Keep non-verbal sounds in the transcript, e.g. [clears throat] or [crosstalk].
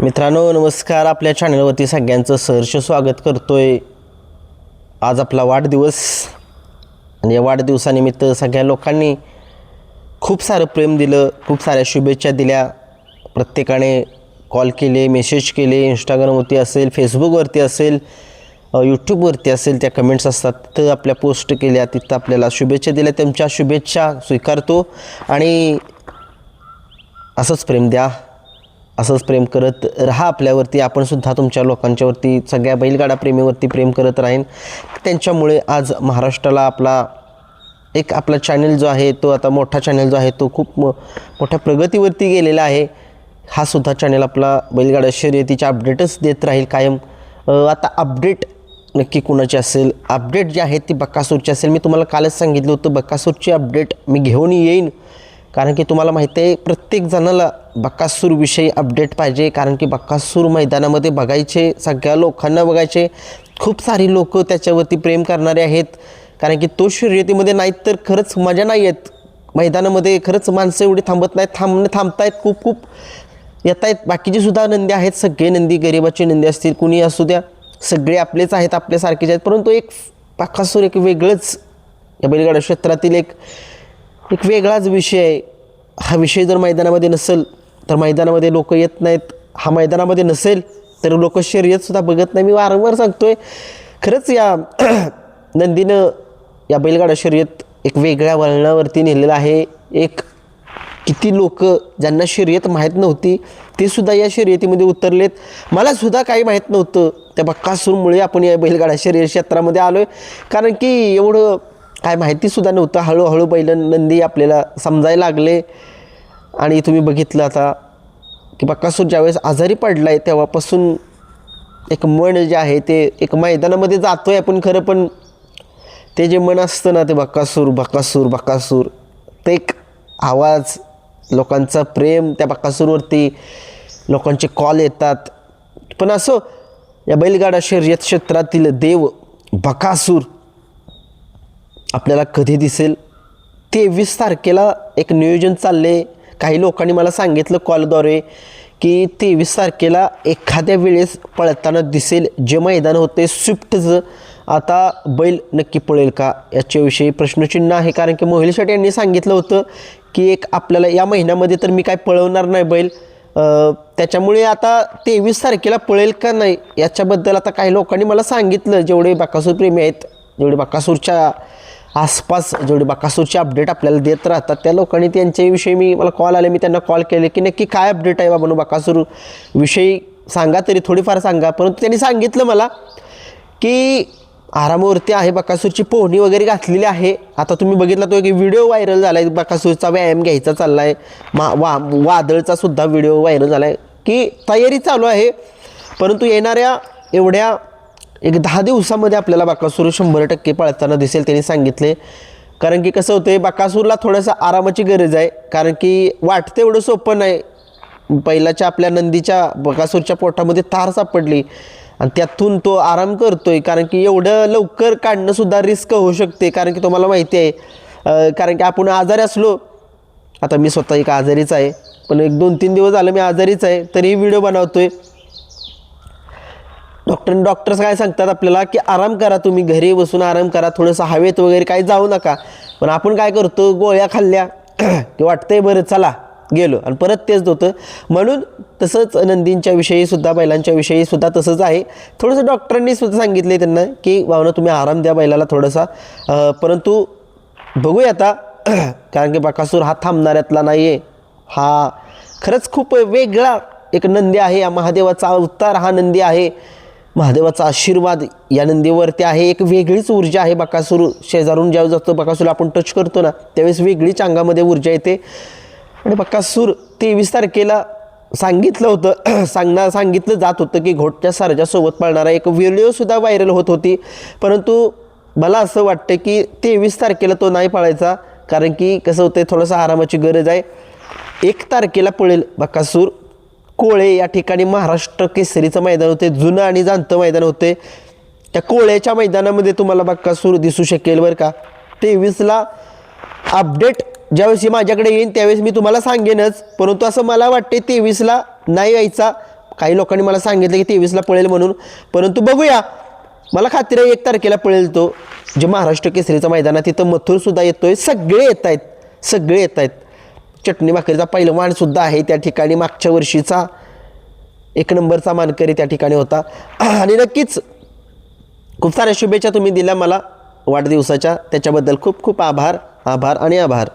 मित्रांनो नमस्कार. आपल्या चॅनलवरती सगळ्यांचं सहर्ष स्वागत करतोय. आज आपला वाढदिवस आणि या वाढदिवसानिमित्त सगळ्या लोकांनी खूप सारं प्रेम दिलं खूप साऱ्या शुभेच्छा दिल्या. प्रत्येकाने कॉल केले मेसेज केले. इंस्टाग्रामवरती असेल फेसबुकवरती असेल यूट्यूबवरती असेल त्या कमेंट्स असतात. तिथं आपल्या पोस्ट केल्या तिथं आपल्याला शुभेच्छा दिल्या. त्यांच्या शुभेच्छा स्वीकारतो. आणि असंच प्रेम द्या. असंच प्रेम करत राहा आपल्यावरती. आपण सुद्धा तुमच्या लोकांच्यावरती सगळ्या बैलगाडा प्रेमीवरती प्रेम करत राहीन. त्यांच्यामुळे आज महाराष्ट्राला आपला एक आपला चॅनल जो आहे तो आता मोठा चॅनल जो आहे तो खूप मोठ्या प्रगतीवरती गेलेला आहे. हा सुद्धा चॅनल आपला बैलगाडा शर्यतीचे अपडेटच देत राहील कायम. आता अपडेट नक्की कुणाची असेल? अपडेट जी आहे ती बक्कासूरची असेल. मी तुम्हाला कालच सांगितलं होतं बक्कासूरची अपडेट मी घेऊन येईन. कारण की तुम्हाला माहिती आहे प्रत्येक जणाला बक्कासूरविषयी अपडेट पाहिजे कारण की बक्कासूर मैदानामध्ये बघायचे सगळ्या लोकांना बघायचे. खूप सारी लोक त्याच्यावरती प्रेम करणारे आहेत. कारण की तो शर्यतीमध्ये नाहीत तर खरंच मजा नाही येत. मैदानामध्ये खरंच माणसं एवढी थांबत नाहीत थांबणे थांबतायत खूप खूप येत आहेत बाकीचे सुद्धा नंदी आहेत सगळे नंदी गरिबाचे नंदी असतील कुणी असू द्या. सगळे आपलेच आहेत आपल्यासारखेच आहेत. परंतु एक बक्कासूर एक वेगळंच या बैलगाडा क्षेत्रातील एक एक वेगळाच विषय आहे. हा विषय जर मैदानामध्ये नसेल तर मैदानामध्ये लोक येत नाहीत. हा मैदानामध्ये नसेल तर लोक शर्यतसुद्धा बघत नाही. मी वारंवार सांगतोय खरंच या [clears throat] नंदीनं या बैलगाडा शर्यत एक वेगळ्या वळणावरती नेलेलं आहे. एक किती लोक ज्यांना शर्यत माहीत नव्हती ते सुद्धा या शर्यतीमध्ये उतरलेत. मला सुद्धा काही माहीत नव्हतं. त्या बक्कासूरमुळे आपण या बैलगाडा शर्यत क्षेत्रामध्ये आलो आहे कारण की एवढं काय माहितीसुद्धा नव्हतं. हळूहळू बैल नंदी आपल्याला समजायला लागले. आणि तुम्ही बघितलं आता की बक्कासूर ज्यावेळेस आजारी पडला आहे तेव्हापासून एक मन जे आहे ते एक मैदानामध्ये जातो आहे आपण खरं पण ते जे मन असतं ना ते बक्कासूर बक्कासूर बक्कासूर ते एक आवाज लोकांचा प्रेम त्या बक्कासूरवरती लोकांचे कॉल येतात. पण असो या बैलगाडा शर्यत क्षेत्रातील देव बकासूर आपल्याला कधी दिसेल? तेवीस तारखेला एक नियोजन चालले काही लोकांनी मला सांगितलं कॉलद्वारे की तेवीस तारखेला एखाद्या वेळेस पळताना दिसेल जे मैदान होते स्विफ्टचं आता बैल नक्की पळेल का? याच्याविषयी प्रश्नचिन्ह आहे. कारण की मोहिल शेट यांनी सांगितलं होतं की एक आपल्याला या महिन्यामध्ये तर मी काय पळवणार नाही बैल. त्याच्यामुळे आता तेवीस तारखेला पळेल का नाही? याच्याबद्दल आता काही लोकांनी मला सांगितलं. जेवढे बाकासूर प्रेमी आहेत जेवढे बाकासूरच्या आसपास जेवढी बाकासूरचे अपडेट आपल्याला देत राहतात त्या लोकांनी त्यांच्याविषयी मी मला कॉल आले मी त्यांना कॉल केले की नक्की काय अपडेट आहे बाबा बाकासूर? विषयी सांगा तरी थोडीफार सांगा. परंतु त्यांनी सांगितलं मला की आरामावरती आहे बकासूरची पोहणी वगैरे घातलेली आहे. आता तुम्ही बघितला तो एक व्हिडिओ व्हायरल झाला आहे बकासूरचा व्यायाम घ्यायचा चालला आहे मा वा वादळचा सुद्धा व्हिडिओ व्हायरल झाला आहे की तयारी चालू आहे. परंतु येणाऱ्या एवढ्या एक दहा दिवसामध्ये आपल्याला बाकासूर शंभर टक्के पळताना दिसेल त्यांनी सांगितले. कारण की कसं होतं बाकासूरला थोडंसं आरामाची गरज आहे. कारण की वाटतं एवढं सोपं नाही. पहिलाच्या आपल्या नंदीच्या बकासूरच्या पोटामध्ये तार सापडली. आणि त्यातून तो आराम करतोय. कारण की एवढं लवकर काढणंसुद्धा रिस्क होऊ शकते. कारण की तुम्हाला माहिती आहे कारण की आपण आजारी असलो आता मी स्वतः एक आजारीच आहे. पण एक दोन तीन दिवस झालं मी आजारीच आहे तरीही व्हिडिओ बनवतोय. डॉक्टर डॉक्टर्स काय सांगतात आपल्याला की आराम करा तुम्ही घरी बसून आराम करा थोडंसं हवेत वगैरे काही जाऊ नका. पण आपण काय करतो गोळ्या खाल्ल्या [clears throat] की वाटतंय बरं चला गेलो. आणि परत तेच होतं म्हणून तसंच नंदींच्या विषयी सुद्धा बैलांच्या विषयी सुद्धा तसंच आहे. थोडंसं डॉक्टरांनी सुद्धा सांगितले त्यांना की भावना तुम्ही आराम द्या बैलाला थोडासा. परंतु बघूया आता [clears throat] कारण की बकासूर हा थांबणाऱ्यातला नाही आहे हा खरंच खूप वेगळा एक नंदी आहे. या महादेवाचा अवतार हा नंदी आहे. महादेवाचा आशीर्वाद या नंदीवरती आहे. एक वेगळीच ऊर्जा आहे बकासूर. शेजारून ज्यावेळेस जातो बकासूर आपण टच करतो ना त्यावेळेस वेगळीच अंगामध्ये ऊर्जा येते. आणि बकासूर तेवीस तारखेला सांगितलं होतं [clears throat] सांगणार सांगितलं जात होतं की घोटच्या सारजासोबत पळणारा एक व्हिडिओसुद्धा व्हायरल होत होती. परंतु मला असं वाटतं की तेवीस तारखेला तो नाही पळायचा कारण की कसं होतं थोडंसं आरामाची गरज आहे. एक तारखेला पळेल बकासूर. कोळे या ठिकाणी महाराष्ट्र केसरीचं मैदान होते जुनं आणि जाणतं मैदान होते. त्या कोळ्याच्या मैदानामध्ये तुम्हाला बक्कासूर दिसू शकेल बरं का. तेवीसला अपडेट ज्यावेळेस माझ्याकडे येईन त्यावेळेस मी तुम्हाला सांगेनच. परंतु असं मला वाटते तेवीसला नाही यायचा. काही लोकांनी मला सांगितलं की तेवीसला पळेल म्हणून. परंतु बघूया. मला खात्री आहे एक तारखेला पळेल तो. जे महाराष्ट्र केसरीचं मैदान आहे तिथं मथुरसुद्धा येतोय. सगळे येत आहेत. सगळे येत आहेत. चटणी भाकरीचा पैलवानसुद्धा आहे त्या ठिकाणी. मागच्या वर्षीचा एक नंबरचा मानकरी त्या ठिकाणी होता. आणि नक्कीच खूप साऱ्या शुभेच्छा तुम्ही दिल्या मला वाढदिवसाच्या. त्याच्याबद्दल खूप खूप आभार आभार आणि आभार.